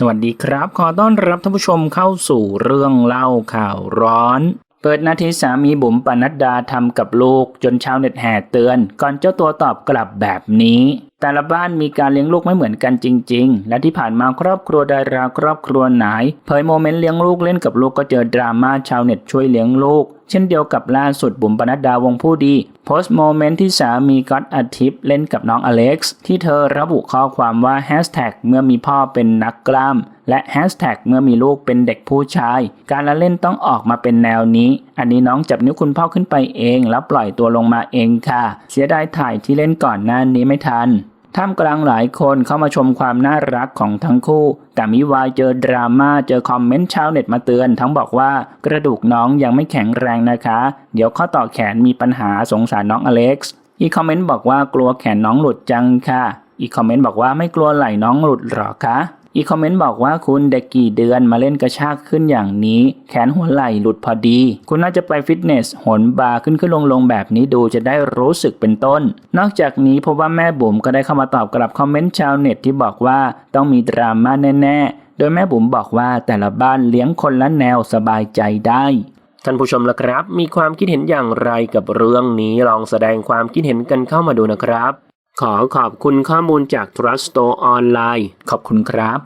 สวัสดีครับ ขอต้อนรับท่านผู้ชมเข้าสู่เรื่องเล่าข่าวร้อน เปิดนาทีสามีบุ๋มปนัดดาทำกับลูกจนชาวเน็ตแห่เตือน ก่อนเจ้าตัวตอบกลับแบบนี้ แต่ละบ้านมีการเลี้ยงลูกไม่เหมือนกันจริง ๆ และที่ผ่านมาครอบครัวดาราครอบครัวไหนเผยโมเมนต์เลี้ยงลูกเล่นกับลูกก็เจอดราม่าชาวเน็ตช่วยเลี้ยงลูก เช่นเดียวกับล่าสุดบุ๋มปนัดดาวงผู้ดี โพสต์โมเมนต์ที่สามีก๊อตอาทิตย์เล่นกับน้องอเล็กซ์ที่เธอระบุข้อความว่าแฮชแท็กเมื่อมีพ่อเป็นนักกล้าม และแฮชแท็กเมื่อมีลูกเป็นเด็กผู้ชาย การละเล่นต้องออกมาเป็นแนวนี้ อันนี้น้องจับนิ้วคุณพ่อขึ้นไปเอง แล้วปล่อยตัวลงมาเองค่ะ เสียดายถ่ายที่เล่นก่อนหน้านี้ไม่ทัน ท่ามกลางหลายคนเข้ามาชมความน่ารักของทั้งคู่ แต่มิวายเจอดราม่าเจอคอมเมนต์ชาวเน็ตมาเตือน ทั้งบอกว่ากระดูกน้องยังไม่แข็งแรงนะคะ เดี๋ยวข้อต่อแขนมีปัญหาสงสารน้องอเล็กซ์อีกคอมเมนต์บอกว่ากลัวแขนน้องหลุดจังค่ะ อีกคอมเมนต์บอกว่าไม่กลัวไหล่น้องหลุดหรอคะ อีคอมเมนต์บอกว่าคุณเด็กกี่เดือนมาเล่นกระชากขึ้นอย่างนี้ แขนหัวไหล่หลุดพอดี คุณน่าจะไปฟิตเนสหนบาร์ขึ้นขึ้นลงลงแบบนี้ดูจะได้รู้สึกเป็นต้น นอกจากนี้พบว่าแม่บุ๋มก็ได้เข้ามาตอบกลับคอมเมนต์ชาวเน็ตที่บอกว่าต้องมีดราม่าแน่ ๆ โดยแม่บุ๋มบอกว่าแต่ละบ้านเลี้ยงคนละแนวสบายใจได้ท่านผู้ชมละครับ มีความคิดเห็นอย่างไรกับเรื่องนี้ลองแสดงความคิดเห็นกันเข้ามาดูนะครับ ขอขอบคุณข้อมูลจาก Trust Store ออนไลน์ ขอบคุณครับ